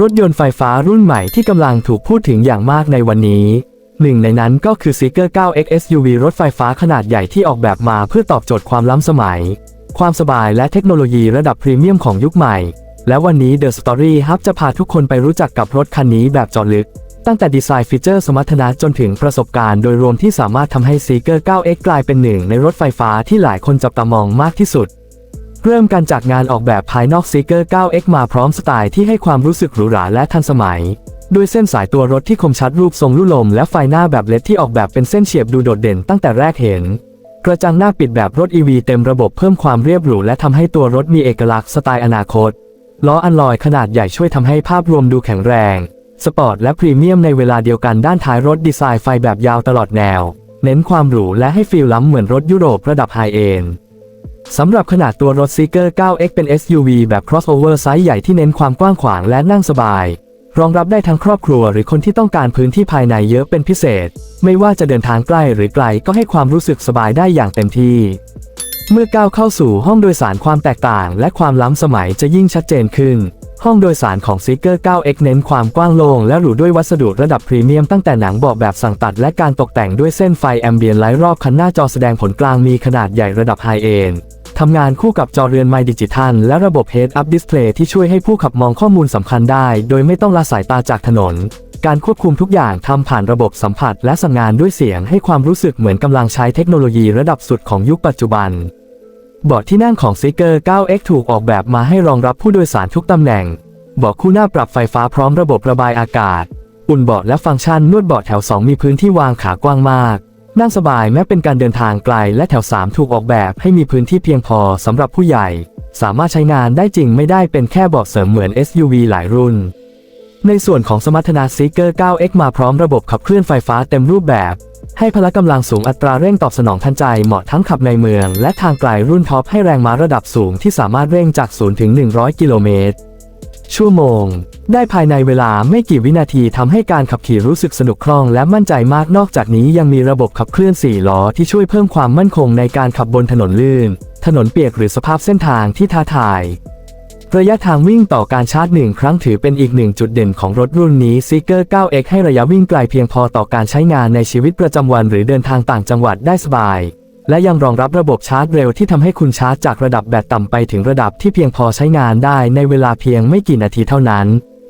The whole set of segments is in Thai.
รถยนต์ไฟฟ้ารุ่นใหม่ที่กำลังถูกพูดถึงอย่างมากในวันนี้ หนึ่งในนั้นก็คือ Seeker 9X SUV รถไฟฟ้าขนาดใหญ่ที่ออกแบบมาเพื่อตอบโจทย์ความล้ำสมัย ความสบายและเทคโนโลยีระดับพรีเมียมของยุคใหม่ และวันนี้ The Story Hub จะพาทุกคนไปรู้จักกับรถคันนี้แบบเจาะลึก ตั้งแต่ดีไซน์ฟีเจอร์สมรรถนะจนถึงประสบการณ์โดยรวมที่สามารถทำให้ Seeker 9X กลายเป็นหนึ่งในรถไฟฟ้าที่หลายคนจับตามองมากที่สุด เริ่มกันจากงานออกแบบภายนอก Seeker 9X มาพร้อมสไตล์ที่ให้ความรู้สึกหรูหราและทันสมัยด้วยเส้นสายตัวรถที่คมชัดรูปทรงลุ่ลมและไฟหน้าแบบเลดที่ออกแบบเป็นเส้นเฉียบดูโดดเด่นตั้งแต่แรกเห็น กระจังหน้าปิดแบบรถ EV เต็มระบบเพิ่มความเรียบหรูและทำให้ตัวรถมีเอกลักษณ์สไตล์อนาคตล้ออันลอยขนาดใหญ่ช่วยทำให้ภาพรวมดูแข็งแรง สปอร์ตและพรีเมียมในเวลาเดียวกันด้านท้ายรถดีไซน์ไฟแบบยาวตลอดแนว เน้นความหรูและให้ฟีลล้ำเหมือนรถยุโรประดับไฮเอนด์สำหรับขนาดตัวรถ Seeker 9X เป็น SUV แบบ crossover ไซส์ใหญ่ที่เน้นความกว้างขวางและนั่งสบาย รองรับได้ทั้งครอบครัวหรือคนที่ต้องการพื้นที่ภายในเยอะเป็นพิเศษ ไม่ว่าจะเดินทางใกล้หรือไกลก็ให้ความรู้สึกสบายได้อย่างเต็มที่ เมื่อก้าวเข้าสู่ห้องโดยสารความแตกต่าง และความล้ำสมัยจะยิ่งชัดเจนขึ้น ห้องโดยสารของ Seeker 9X เน้นความกว้างโล่งและหรูด้วยวัสดุระดับพรีเมียมตั้งแต่หนังเบาะแบบสั่งตัดและการตกแต่งด้วยเส้นไฟแอมเบียนไลท์รอบคันหน้าจอแสดงผลกลางมีขนาดใหญ่ระดับไฮเอนด์ทำงานคู่กับจอเรือนไมค์ดิจิทัลและระบบ Head Up Display ที่ช่วยให้ผู้ขับมองข้อมูลสำคัญได้ โดยไม่ต้องละสายตาจากถนน การควบคุมทุกอย่างทำผ่านระบบสัมผัสและสั่งงานด้วยเสียงให้ความรู้สึกเหมือนกำลังใช้เทคโนโลยีระดับสุดของยุคปัจจุบัน เบาะที่นั่งของ Seeker 9X ถูกออกแบบมาให้รองรับผู้โดยสารทุกตำแหน่ง เบาะคู่หน้าปรับไฟฟ้าพร้อมระบบระบายอากาศ อุ่นเบาะและฟังก์ชันนวดเบาะแถว 2 มีพื้นที่วางขากว้างมาก นั่งสบายแม้เป็นการเดินทางไกล และแถว 3 ถูกออกแบบให้มีพื้นที่เพียงพอสำหรับผู้ใหญ่ สามารถใช้งานได้จริงไม่ได้เป็นแค่เบาะเสริมเหมือน SUV หลายรุ่น ในส่วนของสมรรถนะ Seeker 9X มาพร้อมระบบขับเคลื่อนไฟฟ้าเต็มรูปแบบ ให้พละกำลังสูงอัตราเร่งตอบสนองทันใจเหมาะทั้งขับในเมือง และทางไกลรุ่นท็อปให้แรงม้าระดับสูงที่สามารถเร่งจาก 0 ถึง 100 กิโลเมตร ชั่วโมง ได้ภายในเวลาไม่กี่วินาทีทำให้การขับขี่รู้สึกสนุกคล่องและมั่นใจมากนอกจากนี้ยังมีระบบขับเคลื่อน 4 ล้อที่ช่วยเพิ่มความมั่นคงในการขับบนถนนลื่น ถนนเปียกหรือสภาพเส้นทางที่ท้าทาย ระยะทางวิ่งต่อการชาร์จหนึ่งครั้งถือเป็นอีกหนึ่งจุดเด่นของรถรุ่นนี้ Seeker 9X ให้ระยะวิ่งไกลเพียงพอต่อการใช้งานในชีวิตประจำวันหรือเดินทางต่างจังหวัดได้สบาย และยังรองรับระบบชาร์จเร็วที่ทำให้คุณชาร์จจากระดับแบตต่ำไปถึงระดับที่เพียงพอใช้งานได้ในเวลาเพียงไม่กี่นาทีเท่านั้น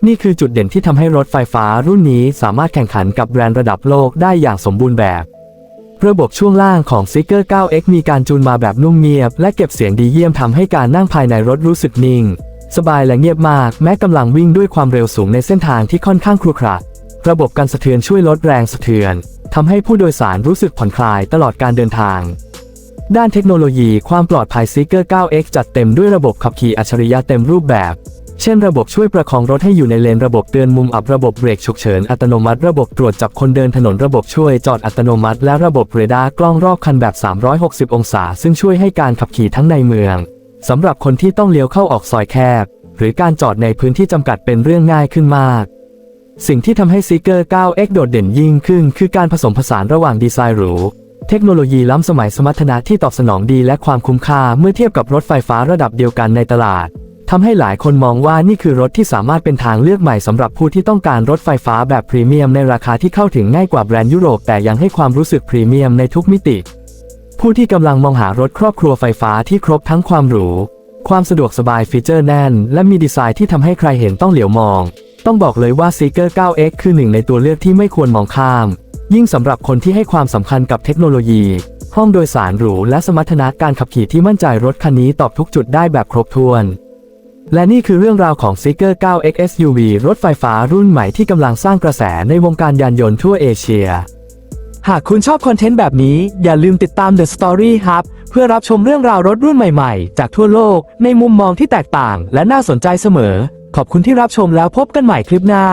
นี่คือจุดเด่นที่ทำให้รถไฟฟ้ารุ่นนี้สามารถแข่งขันกับแบรนด์ระดับโลกได้อย่างสมบูรณ์แบบระบบช่วงล่างของ Seeker 9X มีการจูนมาแบบนุ่มเงียบ และเก็บเสียงดีเยี่ยมทำให้การนั่งภายในรถรู้สึกนิ่ง สบายและเงียบมาก แม้กำลังวิ่งด้วยความเร็วสูงในเส้นทางที่ค่อนข้างครุขระระบบกันสะเทือนช่วยลดแรงสะเทือนทำให้ผู้โดยสารรู้สึกผ่อนคลายตลอดการเดินทาง ด้านเทคโนโลยีความปลอดภัย Seeker 9X จัดเต็มด้วยระบบขับขี่อัจฉริยะเต็มรูปแบบ เช่นระบบช่วยประคองรถให้อยู่ในเลนระบบเตือนมุมอับระบบเบรกฉุกเฉินอัตโนมัติระบบตรวจจับคนเดินถนนระบบช่วยจอดอัตโนมัติ และระบบเรดาร์กล้องรอบคันแบบ 360 องศา ซึ่งช่วยให้การขับขี่ทั้งในเมือง สำหรับคนที่ต้องเลี้ยวเข้าออกซอยแคบ หรือการจอดในพื้นที่จำกัดเป็นเรื่องง่ายขึ้นมาก สิ่งที่ทำให้ Seeker 9X โดดเด่นยิ่งขึ้น คือการผสมผสานระหว่างดีไซน์หรู เทคโนโลยีล้ำสมัยสมรรถนะที่ตอบสนองดีและความคุ้มค่าเมื่อเทียบกับรถไฟฟ้าระดับเดียวกันในตลาดทำให้หลายคนมองว่านี่คือรถที่สามารถเป็นทางเลือกใหม่สำหรับผู้ที่ต้องการรถไฟฟ้าแบบพรีเมียมในราคาที่เข้าถึงง่ายกว่าแบรนด์ยุโรปแต่ยังให้ความรู้สึกพรีเมียมในทุกมิติ ผู้ที่กำลังมองหารถครอบครัวไฟฟ้าที่ครบทั้งความหรู ความสะดวกสบายฟีเจอร์แน่น และมีดีไซน์ที่ทำให้ใครเห็นต้องเหลียวมอง ต้องบอกเลยว่า Seeker 9X คือหนึ่งในตัวเลือกที่ไม่ควรมองข้าม ยิ่งสำหรับคนที่ให้ความสำคัญกับเทคโนโลยี ห้องโดยสารหรูและสมรรถนะการขับขี่ที่มั่นใจรถคันนี้ตอบทุกจุดได้แบบครบถ้วน และนี่คือเรื่องราวของ Seeker 9X SUV รถไฟฟ้ารุ่นใหม่ที่กำลังสร้างกระแสในวงการยานยนต์ทั่วเอเชีย หากคุณชอบคอนเทนต์แบบนี้ อย่าลืมติดตาม The Story Hub เพื่อรับชมเรื่องราวรถรุ่นใหม่ๆ จากทั่วโลกในมุมมองที่แตกต่างและน่าสนใจเสมอ ขอบคุณที่รับชมแล้วพบกันใหม่คลิปหน้า